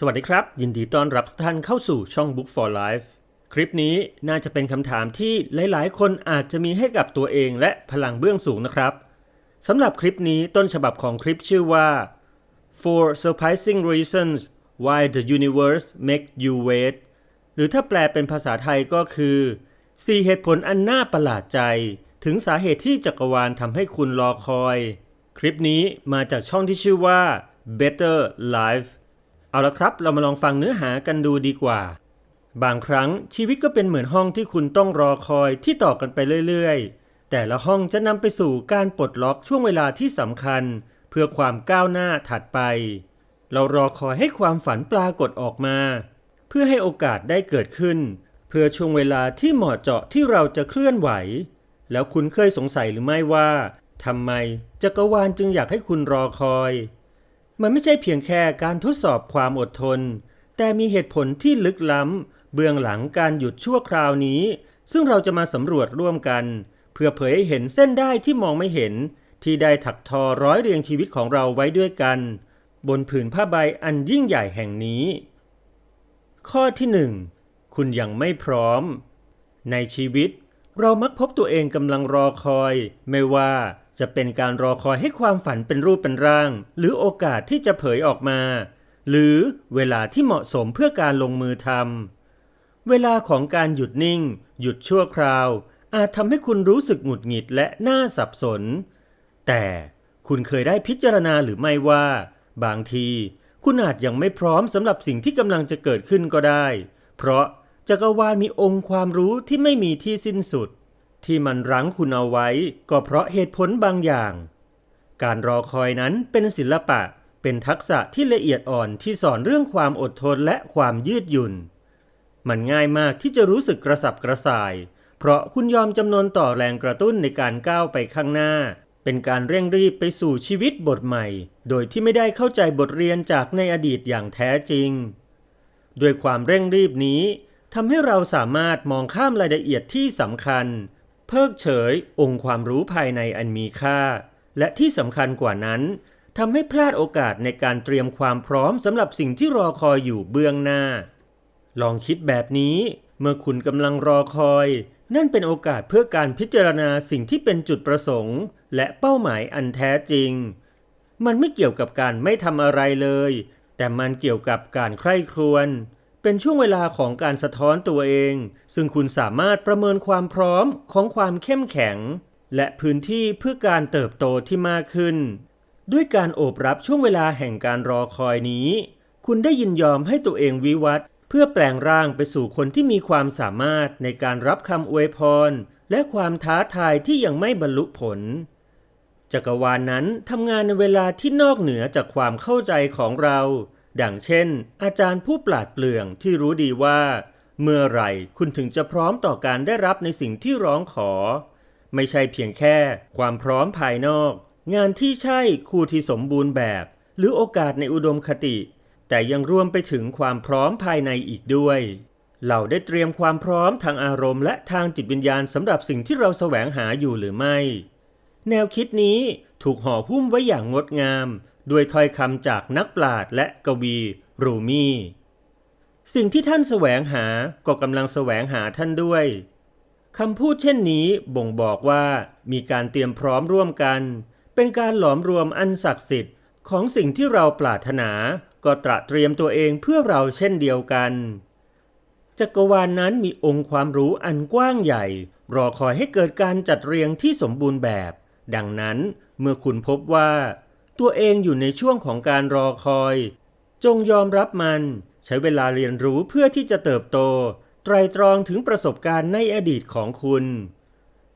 สวัสดีครับ ยินดีต้อนรับทุกท่านเข้าสู่ช่อง Book for Life คลิปนี้น่าจะเป็นคำถามที่หลาย ๆ คนอาจจะมีให้กับตัวเองและพลังเบื้องสูงนะครับสำหรับคลิปนี้ต้นฉบับของคลิปชื่อว่า Four Surprising Reasons Why the Universe Make You Wait หรือถ้าแปลเป็นภาษาไทยก็คือ 4 เหตุผลอันน่าประหลาดใจ ถึงสาเหตุที่จักรวาลทำให้คุณรอคอย คลิปนี้มาจากช่องที่ชื่อว่า Better Life เอาละครับ เรามาลองฟังเนื้อหากันดูดีกว่า บางครั้งชีวิตก็เป็นเหมือนห้องที่คุณต้องรอคอยที่ต่อกันไปเรื่อยๆ แต่ละห้องจะนำไปสู่การปลดล็อกช่วงเวลาที่สำคัญ เพื่อความก้าวหน้าถัดไป เรารอคอยให้ความฝันปรากฏออกมา เพื่อให้โอกาสได้เกิดขึ้น เพื่อช่วงเวลาที่เหมาะเจาะที่เราจะเคลื่อนไหว แล้วคุณเคยสงสัยหรือไม่ว่าทำไมจักรวาลจึงอยากให้คุณรอคอย มันไม่ใช่เพียงแค่การทดสอบความอดทน แต่มีเหตุผลที่ลึกล้ำ เบื้องหลังการหยุดชั่วคราวนี้ ซึ่งเราจะมาสำรวจร่วมกัน เพื่อเผยให้เห็นเส้นได้ที่มองไม่เห็น ที่ได้ถักทอร้อยเรียงชีวิตของเราไว้ด้วยกัน บนผืนผ้าใบอันยิ่งใหญ่แห่งนี้ ข้อที่หนึ่งคุณยังไม่พร้อม ในชีวิต เรามักพบตัวเองกำลังรอคอย ไม่ว่า จะเป็นการรอคอยให้ความฝันเป็นรูปเป็นร่าง หรือโอกาสที่จะเผยออกมา หรือเวลาที่เหมาะสมเพื่อการลงมือทำเวลาของการหยุดนิ่ง หยุดชั่วคราว อาจทำให้คุณรู้สึกหงุดหงิดและน่าสับสน แต่คุณเคยได้พิจารณาหรือไม่ว่า บางทีคุณอาจยังไม่พร้อมสำหรับสิ่งที่กำลังจะเกิดขึ้นก็ได้ เพราะจักรวาลมีองค์ความรู้ที่ไม่มีที่สิ้นสุด ที่มันรั้งคุณเอาไว้ ก็เพราะเหตุผลบางอย่าง การรอคอยนั้นเป็นศิลปะ เป็นทักษะที่ละเอียดอ่อนที่สอนเรื่องความอดทนและความยืดหยุ่น มันง่ายมากที่จะรู้สึกกระสับกระส่าย เพราะคุณยอมจำนวนต่อแรงกระตุ้นในการก้าวไปข้างหน้า เป็นการเร่งรีบไปสู่ชีวิตบทใหม่ โดยที่ไม่ได้เข้าใจบทเรียนจากในอดีตอย่างแท้จริง ด้วยความเร่งรีบนี้ทำให้เราสามารถมองข้ามรายละเอียดที่สำคัญ เพิกเฉยองค์ความรู้ภายในอันมีค่า และที่สำคัญกว่านั้นทำให้พลาดโอกาสในการเตรียมความพร้อมสำหรับสิ่งที่รอคอยอยู่เบื้องหน้า ลองคิดแบบนี้ เมื่อคุณกำลังรอคอย นั่นเป็นโอกาสเพื่อการพิจารณาสิ่งที่เป็นจุดประสงค์ และเป้าหมายอันแท้จริง มันไม่เกี่ยวกับการไม่ทำอะไรเลย แต่มันเกี่ยวกับการใคร่ครวญ เป็นช่วงเวลาของการสะท้อนตัวเอง ซึ่งคุณสามารถประเมินความพร้อมของความเข้มแข็ง และพื้นที่เพื่อการเติบโตที่มากขึ้น ด้วยการโอบรับช่วงเวลาแห่งการรอคอยนี้ คุณได้ยินยอมให้ตัวเองวิวัฒเพื่อแปลงร่างไปสู่คนที่มีความสามารถในการรับคำอวยพร และความท้าทายที่ยังไม่บรรลุผล จักรวาลนนั้นทำงานในเวลาที่นอกเหนือจากความเข้าใจของเรา ดังเช่น อาจารย์ผู้ปราดเปรื่องที่รู้ดีว่า เมื่อไหร่คุณถึงจะพร้อมต่อการได้รับในสิ่งที่ร้องขอ ไม่ใช่เพียงแค่ความพร้อมภายนอก งานที่ใช่คู่ที่สมบูรณ์แบบ หรือโอกาสในอุดมคติ แต่ยังรวมไปถึงความพร้อมภายในอีกด้วย เราได้เตรียมความพร้อมทางอารมณ์และทางจิตวิญญาณสำหรับสิ่งที่เราแสวงหาอยู่หรือไม่ แนวคิดนี้ถูกห่อหุ้มไว้อย่างงดงาม ด้วยถ้อยคำจากนักปราชญ์และกวีรูมีสิ่งที่ท่านแสวงหาก็กำลังแสวงหาท่านด้วยคำพูดเช่นนี้บ่งบอกว่ามีการเตรียมพร้อมร่วมกัน เป็นการหลอมรวมอันศักดิ์สิทธิ์ของสิ่งที่เราปรารถนา ก็ตระเตรียมตัวเองเพื่อเราเช่นเดียวกัน จักรวาลนนั้นมีองค์ความรู้อันกว้างใหญ่ รอคอยให้เกิดการจัดเรียงที่สมบูรณ์แบบ ดังนั้นเมื่อคุณพบว่า ตัวเองอยู่ในช่วงของการรอคอย จงยอมรับมัน ใช้เวลาเรียนรู้เพื่อที่จะเติบโต ไตรตรองถึงประสบการณ์ในอดีตของคุณ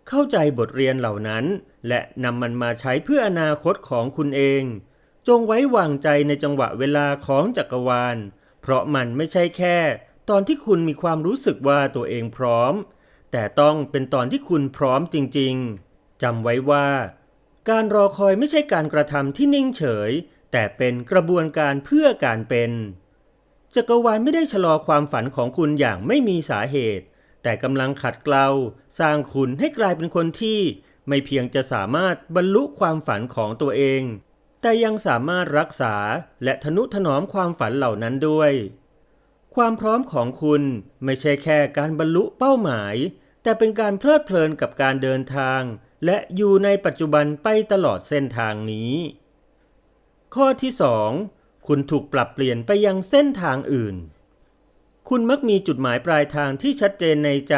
เข้าใจบทเรียนเหล่านั้น และนำมันมาใช้เพื่ออนาคตของคุณเอง จงไว้วางใจในจังหวะเวลาของจักรวาล เพราะมันไม่ใช่แค่ ตอนที่คุณมีความรู้สึกว่าตัวเองพร้อม แต่ต้องเป็นตอนที่คุณพร้อมจริง ๆจำไว้ว่า การรอคอยไม่ใช่การกระทำที่นิ่งเฉย แต่เป็นกระบวนการเพื่อการเป็น จักรวาลไม่ได้ชะลอความฝันของคุณอย่างไม่มีสาเหตุ แต่กำลังขัดเกลาสร้างคุณให้กลายเป็นคนที่ ไม่เพียงจะสามารถบรรลุความฝันของตัวเอง แต่ยังสามารถรักษาและทนุถนอมความฝันเหล่านั้นด้วย ความพร้อมของคุณไม่ใช่แค่การบรรลุเป้าหมาย แต่เป็นการเพลิดเพลินกับการเดินทาง และอยู่ในปัจจุบันไปตลอดเส้นทางนี้ ข้อที่ 2 คุณถูกปรับเปลี่ยนไปยังเส้นทางอื่น คุณมักมีจุดหมายปลายทางที่ชัดเจนในใจ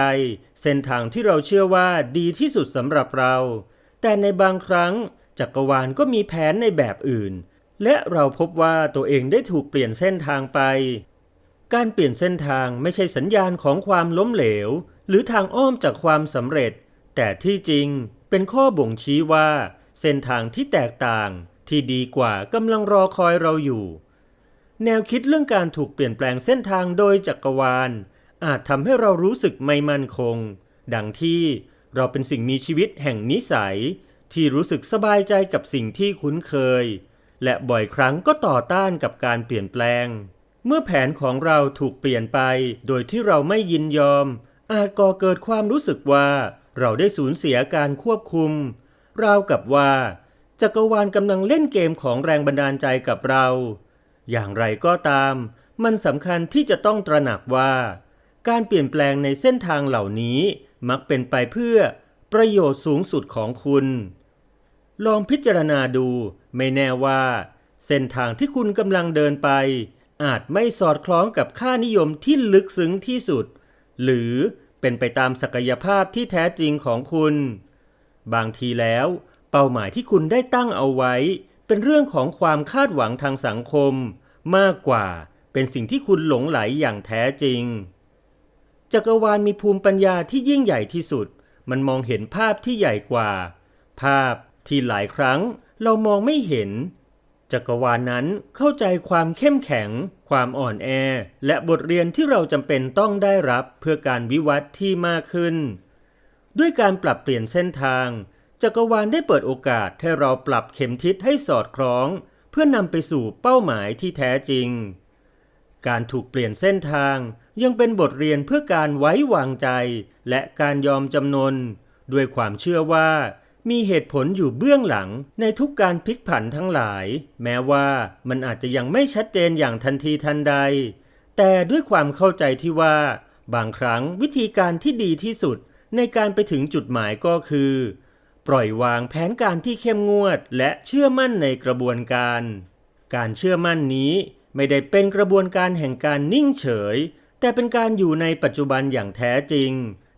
เส้นทางที่เราเชื่อว่าดีที่สุดสำหรับเรา แต่ในบางครั้งจักรวาลก็มีแผนในแบบอื่น และเราพบว่าตัวเองได้ถูกเปลี่ยนเส้นทางไป การเปลี่ยนเส้นทางไม่ใช่สัญญาณของความล้มเหลว หรือทางอ้อมจากความสำเร็จ แต่ที่จริง เป็นข้อบ่งชี้ว่า เส้นทางที่แตกต่างที่ดีกว่ากำลังรอคอยเราอยู่ แนวคิดเรื่องการถูกเปลี่ยนแปลงเส้นทางโดยจักรวาล อาจทำให้เรารู้สึกไม่มั่นคง ดังที่เราเป็นสิ่งมีชีวิตแห่งนิสัย ที่รู้สึกสบายใจกับสิ่งที่คุ้นเคย และบ่อยครั้งก็ต่อต้านกับการเปลี่ยนแปลง เมื่อแผนของเราถูกเปลี่ยนไป โดยที่เราไม่ยินยอม อาจก่อเกิดความรู้สึกว่า เราได้สูญเสียการควบคุม ราวกับว่า จักรวาลกำลังเล่นเกมของแรงบันดาลใจกับเรา อย่างไรก็ตาม มันสำคัญที่จะต้องตระหนักว่า การเปลี่ยนแปลงในเส้นทางเหล่านี้มักเป็นไปเพื่อประโยชน์สูงสุดของคุณ ลองพิจารณาดูไม่แน่ว่า เส้นทางที่คุณกำลังเดินไป อาจไม่สอดคล้องกับค่านิยมที่ลึกซึ้งที่สุด หรือ เป็นไปตามศักยภาพที่แท้จริงของคุณ บางทีแล้ว เป้าหมายที่คุณได้ตั้งเอาไว้ เป็นเรื่องของความคาดหวังทางสังคม มากกว่าเป็นสิ่งที่คุณหลงไหลอย่างแท้จริง จักรวาลมีภูมิปัญญาที่ยิ่งใหญ่ที่สุด มันมองเห็นภาพที่ใหญ่กว่า ภาพที่หลายครั้งเรามองไม่เห็น จักรวาลนั้นเข้าใจความเข้มแข็ง ความอ่อนแอ และบทเรียนที่เราจำเป็นต้องได้รับเพื่อการวิวัฒน์ที่มากขึ้น ด้วยการปรับเปลี่ยนเส้นทาง จักรวาลได้เปิดโอกาสให้เราปรับเข็มทิศให้สอดคล้อง เพื่อนำไปสู่เป้าหมายที่แท้จริง การถูกเปลี่ยนเส้นทางยังเป็นบทเรียนเพื่อการไว้วางใจ และการยอมจำนนด้วยความเชื่อว่า มีเหตุผลอยู่เบื้องหลังในทุกการพลิกผันทั้งหลาย แม้ว่ามันอาจจะยังไม่ชัดเจนอย่างทันทีทันใด แต่ด้วยความเข้าใจที่ว่า บางครั้งวิธีการที่ดีที่สุดในการไปถึงจุดหมายก็คือ ปล่อยวางแผนการที่เข้มงวด และเชื่อมั่นในกระบวนการ การเชื่อมั่นนี้ไม่ได้เป็นกระบวนการแห่งการนิ่งเฉย แต่เป็นการอยู่ในปัจจุบันอย่างแท้จริง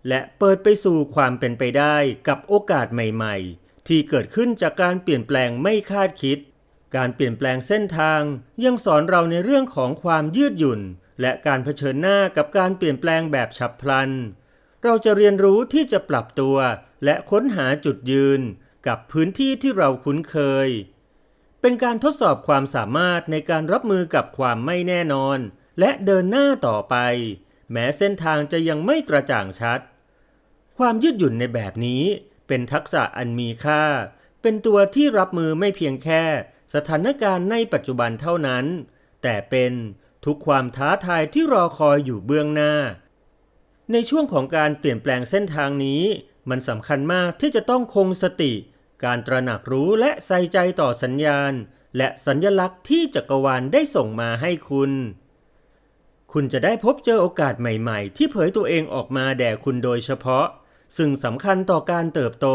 และเปิดไปสู่ความเป็นไปได้กับโอกาสใหม่ๆ ที่เกิดขึ้นจากการเปลี่ยนแปลงไม่คาดคิด การเปลี่ยนแปลงเส้นทางยังสอนเราในเรื่องของความยืดหยุ่น และการเผชิญหน้ากับการเปลี่ยนแปลงแบบฉับพลัน เราจะเรียนรู้ที่จะปรับตัว และค้นหาจุดยืน กับพื้นที่ที่เราคุ้นเคย เป็นการทดสอบความสามารถในการรับมือกับความไม่แน่นอน และเดินหน้าต่อไป แม้เส้นทางจะยังไม่กระจ่างชัด ความยืดหยุ่นในแบบนี้เป็นทักษะอันมีค่า เป็นตัวที่รับมือไม่เพียงแค่ สถานการณ์ในปัจจุบันเท่านั้น แต่เป็นทุกความท้าทายที่รอคอยอยู่เบื้องหน้า ในช่วงของการเปลี่ยนแปลงเส้นทางนี้ มันสำคัญมากที่จะต้องคงสติ การตระหนักรู้และใส่ใจต่อสัญญาณ และสัญญลักษณ์ที่จักรวาลได้ส่งมาให้คุณ คุณจะได้พบเจอโอกาสใหม่ ๆ ที่เผยตัวเองออกมาแด่คุณโดยเฉพาะ ซึ่งสำคัญต่อการเติบโต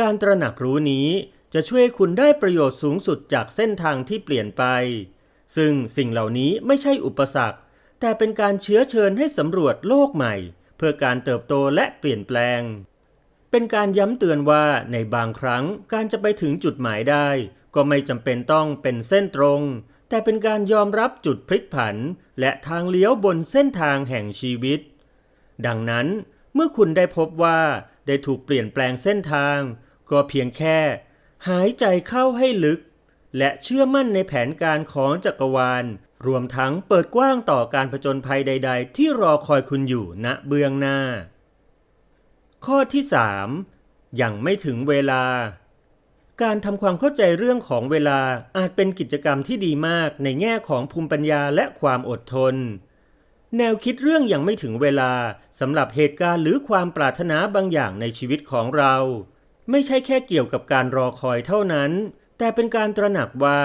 การตระหนักรู้นี้จะช่วยคุณได้ประโยชน์สูงสุดจากเส้นทางที่เปลี่ยนไป ซึ่งสิ่งเหล่านี้ไม่ใช่อุปสรรค แต่เป็นการเชื้อเชิญให้สำรวจโลกใหม่ เพื่อการเติบโตและเปลี่ยนแปลง เป็นการย้ำเตือนว่าในบางครั้งการจะไปถึงจุดหมายได้ ก็ไม่จำเป็นต้องเป็นเส้นตรง แต่เป็นการยอมรับจุดพลิกผัน และทางเลี้ยวบนเส้นทางแห่งชีวิต ดังนั้น เมื่อคุณได้พบว่าได้ถูกเปลี่ยนแปลงเส้นทาง ก็เพียงแค่ หายใจเข้าให้ลึก และเชื่อมั่นในแผนการของจักรวาล รวมทั้งเปิดกว้างต่อการผจญภัยใด ๆ ที่รอคอยคุณอยู่ณเบื้องหน้า ข้อที่ 3. ยังไม่ถึงเวลา การทำความเข้าใจเรื่องของเวลาอาจเป็นกิจกรรมที่ดีมากในแง่ของภูมิปัญญาและความอดทน แนวคิดเรื่องอยังไม่ถึงเวลาสำหรับเหตุการณ์หรือความปรารถนาบางอย่างในชีวิตของเรา ไม่ใช่แค่เกี่ยวกับการรอคอยเท่านั้นแแต่เป็นการตระหนักว่า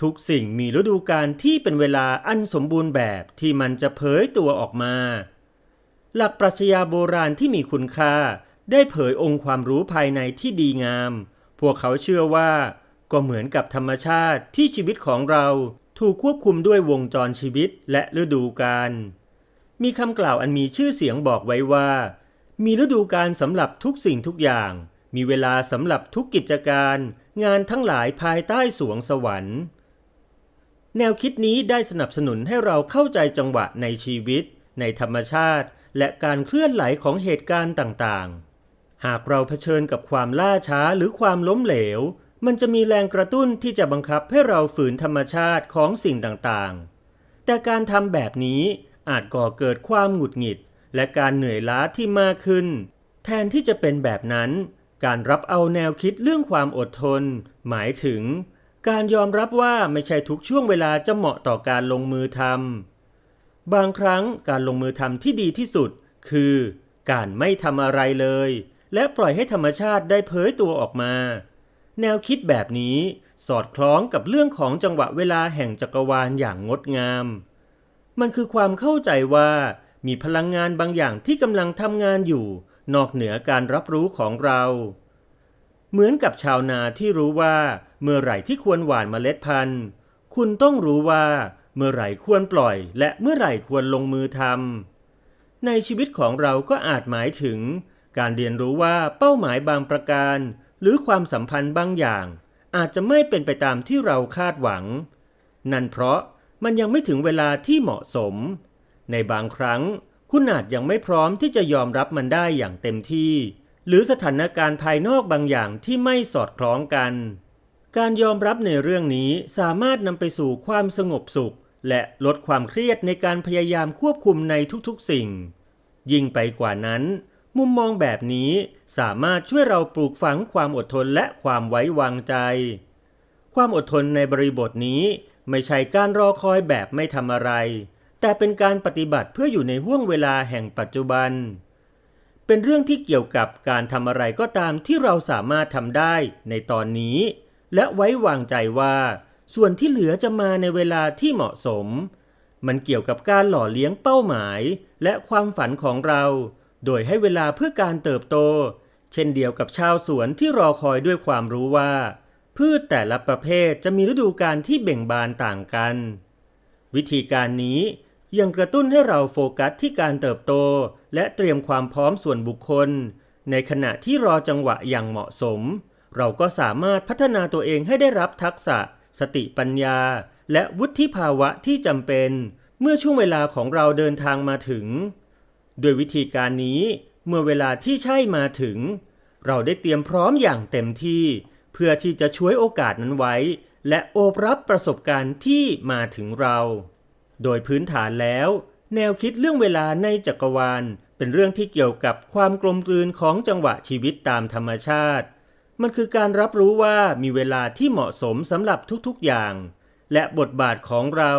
ทุกสิ่งมีฤดูกาลที่เป็นเวลาอันสมบูรณ์แบบที่มันจะเผยตัวออกมา หลักปรัชญาโบราณที่มีคุณค่า ได้เผยองค์ความรู้ภายในที่ดีงาม พวกเขาเชื่อว่า ก็เหมือนกับธรรมชาติที่ชีวิตของเราถูกควบคุมด้วยวงจรชีวิตและฤดูกาล มีคำกล่าวอันมีชื่อเสียงบอกไว้ว่า มีฤดูกาลสำหรับทุกสิ่งทุกอย่าง มีเวลาสำหรับทุกกิจการ งานทั้งหลายภายใต้สวงสวรรค์ แนวคิดนี้ได้สนับสนุนให้เราเข้าใจจังหวะในชีวิต ในธรรมชาติ และการเคลื่อนไหลของเหตุการณ์ต่างๆ หากเราเผชิญกับความล่าช้าหรือความล้มเหลว มันจะมีแรงกระตุ้นที่จะบังคับให้เราฝืนธรรมชาติของสิ่งต่างๆ แต่การทำแบบนี้ อาจก่อเกิดความหงุดหงิด และการเหนื่อยล้าที่มากขึ้น แทนที่จะเป็นแบบนั้น การรับเอาแนวคิดเรื่องความอดทน หมายถึง การยอมรับว่าไม่ใช่ทุกช่วงเวลาจะเหมาะต่อการลงมือทำบางครั้งการลงมือทำที่ดีที่สุด คือ การไม่ทำอะไรเลย และปล่อยให้ธรรมชาติได้เผยตัวออกมาแนวคิดแบบนี้สอดคล้องกับเรื่องของจังหวะเวลาแห่งจักรวาลอย่างงดงาม มันคือความเข้าใจว่ามีพลังงานบางอย่างที่กำลังทำงานอยู่ นอกเหนือการรับรู้ของเรา เหมือนกับชาวนาที่รู้ว่า เมื่อไหร่ที่ควรหว่านเมล็ดพันธุ์ คุณต้องรู้ว่า เมื่อไหร่ควรปล่อย และเมื่อไหร่ควรลงมือทำในชีวิตของเราก็อาจหมายถึง การเรียนรู้ว่าเป้าหมายบางประการ หรือความสัมพันธ์บางอย่าง อาจจะไม่เป็นไปตามที่เราคาดหวัง นั่นเพราะ มันยังไม่ถึงเวลาที่เหมาะสม ในบางครั้ง คุณอาจยังไม่พร้อมที่จะยอมรับมันได้อย่างเต็มที่ หรือสถานการณ์ภายนอกบางอย่างที่ไม่สอดคล้องกัน การยอมรับในเรื่องนี้สามารถนำไปสู่ความสงบสุข และลดความเครียดในการพยายามควบคุมในทุกๆสิ่ง ยิ่งไปกว่านั้น มุมมองแบบนี้สามารถช่วยเราปลูกฝังความอดทนและความไว้วางใจ ความอดทนในบริบทนี้ ไม่ใช่การรอคอยแบบไม่ทำอะไร แต่เป็นการปฏิบัติเพื่ออยู่ในห่วงเวลาแห่งปัจจุบัน เป็นเรื่องที่เกี่ยวกับการทำอะไรก็ตามที่เราสามารถทำได้ในตอนนี้ และไว้วางใจว่า ส่วนที่เหลือจะมาในเวลาที่เหมาะสม มันเกี่ยวกับการหล่อเลี้ยงเป้าหมาย และความฝันของเรา โดยให้เวลาเพื่อการเติบโต เช่นเดียวกับชาวสวนที่รอคอยด้วยความรู้ว่า พืชแต่ละประเภทจะมีฤดูกาลที่เบ่งบานต่างกัน วิธีการนี้ยังกระตุ้นให้เราโฟกัสที่การเติบโต และเตรียมความพร้อมส่วนบุคคล ในขณะที่รอจังหวะอย่างเหมาะสม เราก็สามารถพัฒนาตัวเองให้ได้รับทักษะ สติปัญญา และวุฒิภาวะที่จำเป็น เมื่อช่วงเวลาของเราเดินทางมาถึง โดยวิธีการนี้ เมื่อเวลาที่ใช่มาถึง เราได้เตรียมพร้อมอย่างเต็มที่ พื่อที่จะช่วยโอกาสนั้นไว้ และโอบรับประสบการณ์ที่มาถึงเรา โดยพื้นฐานแล้ว แนวคิดเรื่องเวลาในจักรวาล เป็นเรื่องที่เกี่ยวกับความกลมกลืนของจังหวะชีวิตตามธรรมชาติ มันคือการรับรู้ว่ามีเวลาที่เหมาะสมสำหรับทุกๆอย่าง และบทบาทของเรา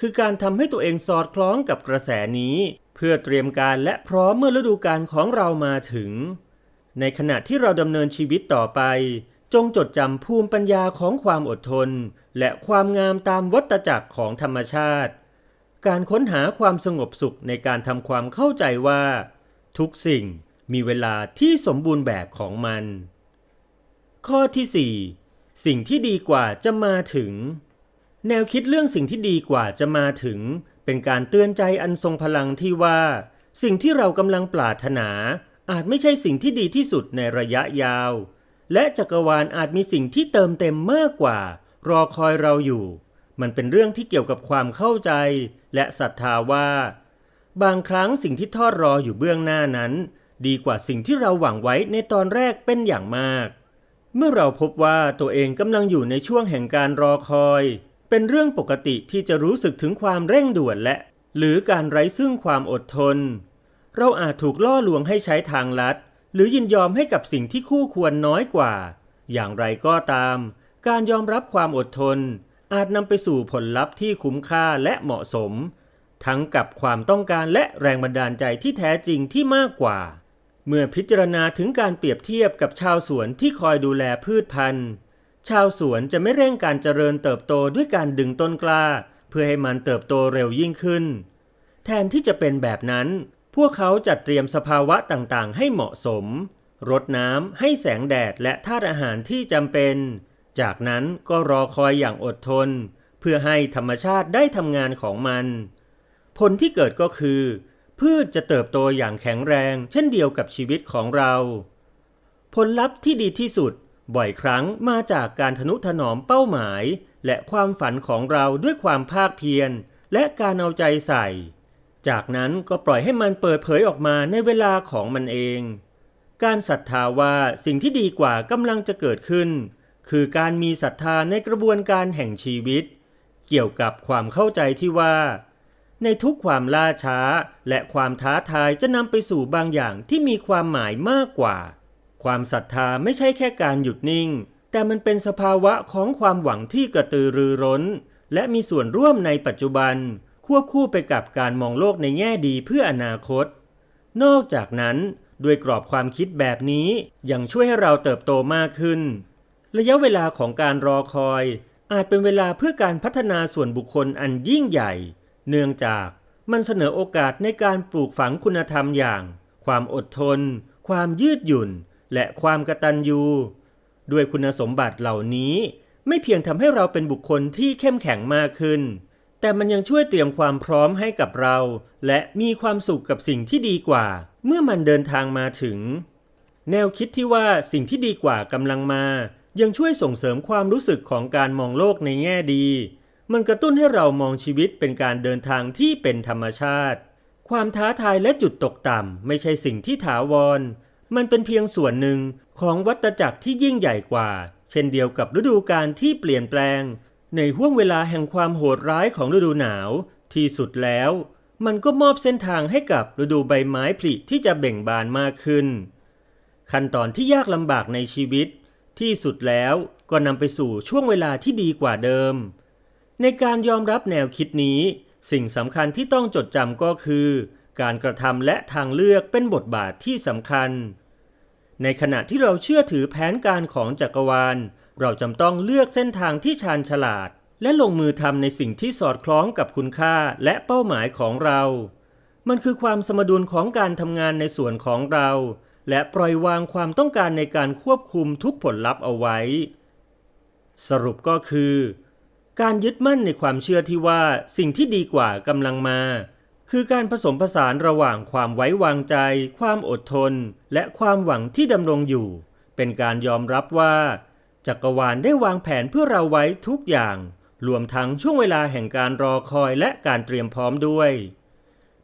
คือการทำให้ตัวเองสอดคล้องกับกระแสนี้ เพื่อเตรียมการและพร้อมเมื่อฤดูกาลของเรามาถึง ในขณะที่เราดำเนินชีวิตต่อไป จงจดจำภูมิปัญญาของความอดทน และความงามตามวัฏจักรของธรรมชาติ การค้นหาความสงบสุขในการทำความเข้าใจว่า ทุกสิ่งมีเวลาที่สมบูรณ์แบบของมัน ข้อที่ 4 สิ่งที่ดีกว่าจะมาถึง แนวคิดเรื่องสิ่งที่ดีกว่าจะมาถึง เป็นการเตือนใจอันทรงพลังที่ว่า สิ่งที่เรากำลังปรารถนา อาจไม่ใช่สิ่งที่ดีที่สุดในระยะยาว และจักรวาลอาจมีสิ่งที่เติมเต็มมากกว่า รอคอยเราอยู่ มันเป็นเรื่องที่เกี่ยวกับความเข้าใจ และศรัทธาว่า บางครั้งสิ่งที่ทอดรออยู่เบื้องหน้านั้น ดีกว่าสิ่งที่เราหวังไว้ในตอนแรกเป็นอย่างมาก เมื่อเราพบว่าตัวเองกำลังอยู่ในช่วงแห่งการรอคอย เป็นเรื่องปกติที่จะรู้สึกถึงความเร่งด่วนและ หรือการไร้ซึ่งความอดทน เราอาจถูกล่อลวงให้ใช้ทางลัด หรือยินยอมให้กับสิ่งที่คู่ควรน้อยกว่า อย่างไรก็ตาม การยอมรับความอดทน อาจนำไปสู่ผลลัพธ์ที่คุ้มค่าและเหมาะสม ทั้งกับความต้องการและแรงบันดาลใจที่แท้จริงที่มากกว่า เมื่อพิจารณาถึงการเปรียบเทียบกับชาวสวนที่คอยดูแลพืชพันธุ์ชาวสวนจะไม่เร่งการเจริญเติบโตด้วยการดึงต้นกล้า เพื่อให้มันเติบโตเร็วยิ่งขึ้น แทนที่จะเป็นแบบนั้น พวกเขาจัดเตรียมสภาวะต่างๆ ให้เหมาะสม รดน้ำให้แสงแดดและธาตุอาหารที่จำเป็น จากนั้นก็รอคอยอย่างอดทน เพื่อให้ธรรมชาติได้ทำงานของมัน ผลที่เกิดก็คือ พืชจะเติบโตอย่างแข็งแรง เช่นเดียวกับชีวิตของเรา ผลลัพธ์ที่ดีที่สุดบ่อยครั้งมาจากการทนุถนอมเป้าหมาย และความฝันของเราด้วยความภาคเพียรและการเอาใจใส่ จากนั้นก็ปล่อยให้มันเปิดเผยออกมาในเวลาของมันเอง การศรัทธาว่าสิ่งที่ดีกว่ากำลังจะเกิดขึ้น คือการมีศรัทธาในกระบวนการแห่งชีวิต เกี่ยวกับความเข้าใจที่ว่า ในทุกความล่าช้าและความท้าทายจะนำไปสู่บางอย่างที่มีความหมายมากกว่า ความศรัทธาไม่ใช่แค่การหยุดนิ่ง แต่มันเป็นสภาวะของความหวังที่กระตือรือร้น และมีส่วนร่วมในปัจจุบัน ควบคู่ไปกับการมองโลกในแง่ดีเพื่ออนาคต นอกจากนั้นด้วยกรอบความคิดแบบนี้ยังช่วยให้เราเติบโตมากขึ้น ระยะเวลาของการรอคอย อาจเป็นเวลาเพื่อการพัฒนาส่วนบุคคลอันยิ่งใหญ่ เนื่องจากมันเสนอโอกาสในการปลูกฝังคุณธรรมอย่าง ความอดทน ความยืดหยุ่น และความกตัญญูด้วยคุณสมบัติเหล่านี้ ไม่เพียงทำให้เราเป็นบุคคลที่เข้มแข็งมากขึ้น แต่มันยังช่วยเตรียมความพร้อมให้กับเรา และมีความสุขกับสิ่งที่ดีกว่า เมื่อมันเดินทางมาถึง แนวคิดที่ว่าสิ่งที่ดีกว่ากำลังมา ยังช่วยส่งเสริมความรู้สึกของการมองโลกในแง่ดี มันกระตุ้นให้เรามองชีวิตเป็นการเดินทางที่เป็นธรรมชาติ ความท้าทายและจุดตกต่ำไม่ใช่สิ่งที่ถาวร มันเป็นเพียงส่วนหนึ่งของวัฏจักรที่ยิ่งใหญ่กว่า เช่นเดียวกับฤดูกาลที่เปลี่ยนแปลง ในห่วงเวลาแห่งความโหดร้ายของฤดูหนาว ที่สุดแล้ว มันก็มอบเส้นทางให้กับฤดูใบไม้ผลิที่จะเบ่งบานมากขึ้น ขั้นตอนที่ยากลำบากในชีวิต ที่สุดแล้วก็นำไปสู่ช่วงเวลาที่ดีกว่าเดิม ในการยอมรับแนวคิดนี้ สิ่งสำคัญที่ต้องจดจำก็คือ การกระทำและทางเลือกเป็นบทบาทที่สำคัญ ในขณะที่เราเชื่อถือแผนการของจักรวาล เราจำต้องเลือกเส้นทางที่ชาญฉลาด และลงมือทำในสิ่งที่สอดคล้องกับคุณค่าและเป้าหมายของเรา มันคือความสมดุลของการทำงานในส่วนของเรา และปล่อยวางความต้องการในการควบคุมทุกผลลัพธ์เอาไว้ สรุปก็คือ การยึดมั่นในความเชื่อที่ว่าสิ่งที่ดีกว่ากำลังมาคือการผสมผสานระหว่างความไว้วางใจ ความอดทน และความหวังที่ดำรงอยู่ เป็นการยอมรับว่า จักรวาลได้วางแผนเพื่อเราไว้ทุกอย่าง รวมทั้งช่วงเวลาแห่งการรอคอยและการเตรียมพร้อมด้วย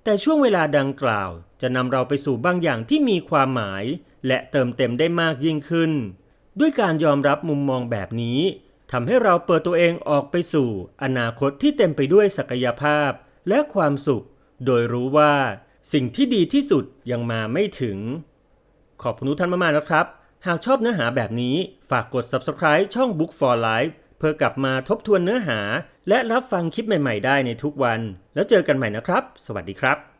แต่ช่วงเวลาดังกล่าว จะนำเราไปสู่บางอย่างที่มีความหมาย และเติมเต็มได้มากยิ่งขึ้น ด้วยการยอมรับมุมมองแบบนี้ทำให้เราเปิดตัวเองออกไปสู่ อนาคตที่เต็มไปด้วยศักยภาพ และความสุข โดยรู้ว่า สิ่งที่ดีที่สุดยังมาไม่ถึง ขอบคุณทุกท่านมากๆนะครับ หากชอบเนื้อหาแบบนี้ฝากกด subscribe ช่อง Book for Life เพื่อกลับมาทบทวนเนื้อหา และรับฟังคลิปใหม่ ๆ ได้ในทุกวัน แล้วเจอกันใหม่นะครับ สวัสดีครับ